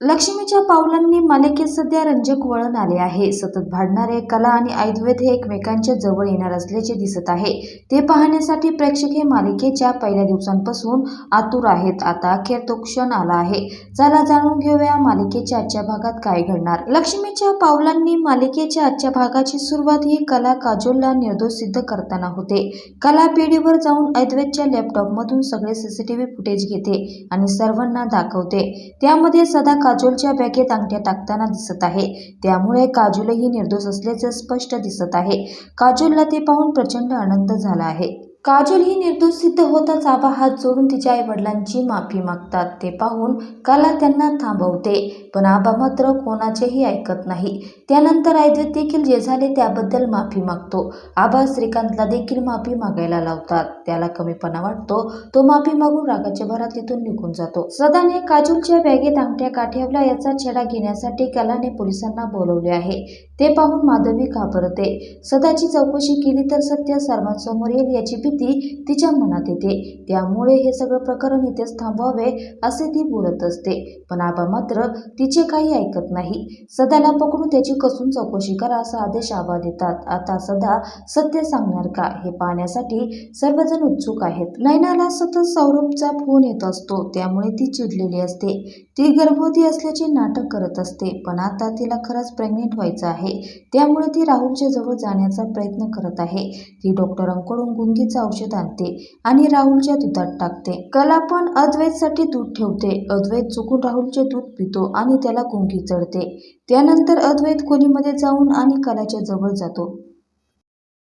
लक्ष्मीच्या पावलांनी मालिकेत सध्या रंजक वळण आले आहे. सतत भाडणारे कला आणि आयुर्वेद हे एकमेकांच्या जवळ येणार असल्याचे दिसत आहे. ते पाहण्यासाठी प्रेक्षक हे मालिकेच्या पहिल्या दिवसांपासून आतुर आहेत. आता अखेर तो क्षण आला आहे. चला जाणून घेऊया मालिकेच्या आजच्या भागात काय घडणार. लक्ष्मीच्या पावलांनी मालिकेच्या आजच्या भागाची सुरुवात ही कला काजोलला निर्दोष सिद्ध करताना होते. कला पिढीवर जाऊन ऐद्वेदच्या लॅपटॉपमधून सगळे सीसीटीव्ही फुटेज घेते आणि सर्वांना दाखवते. त्यामध्ये सदा काजोलच्या बॅगेत अंगठ्या टाकताना दिसत आहे. त्यामुळे काजोलही निर्दोष असल्याचं स्पष्ट दिसत आहे. काजोलला ते पाहून प्रचंड आनंद झाला आहे. काजल ही निर्दोष सिद्ध होताच आबा हात जोडून तिच्या आई वडिलांची माफी मागतात. ते पाहून कला त्यांना थांबवते. पण आबा मात्र कोणाचेही ऐकत नाही. त्यानंतर अद्वैत देखील जे झाले त्याबद्दल माफी मागतो. आबा श्रीकांतला देखील माफी मागायला लावतात. त्याला कमीपणा वाटतो. तो माफी मागून रागाच्या भरात तिथून निघून जातो. सदाने काजूलच्या बॅगेत अंगठ्या का ठेवल्या याचा छेडा घेण्यासाठी कलाने पोलिसांना बोलवले आहे. ते पाहून माधवी घाबरते. सदाची चौकशी केली तर सत्य सर्वांसमोर येईल याची भीती तिच्या मनात येते. त्यामुळे हे सगळं प्रकरण इथेच थांबवावे असे ती बोलत असते. पण आबा मात्र तिचे काही ऐकत नाही. सदाला पकडून त्याची कसून चौकशी करा असा आदेश आबा देतात. आता सदा सत्य सांगणार का? हे पाहण्यासाठी सर्वजण उत्सुक आहेत. नैनाला सतत सौरभचा फोन येत असतो. त्यामुळे ती चिडलेली असते. ती गर्भवती असल्याचे नाटक करत असते. पण आता तिला खरंच प्रेग्नेंट व्हायचं आहे. त्यामुळे ती राहुलच्या जवळ जाण्याचा प्रयत्न करत आहे. ती डॉक्टरांकडून गुंगीचा औषध आणते आणि राहुलच्या दुधात टाकते. कला पण अद्वैतसाठी दूध ठेवते. अद्वैत चुकून राहुलचे दूध पितो आणि त्याला गुंगी चढते. त्यानंतर अद्वैत खोलीमध्ये जाऊन आणि कलाच्या जवळ जातो.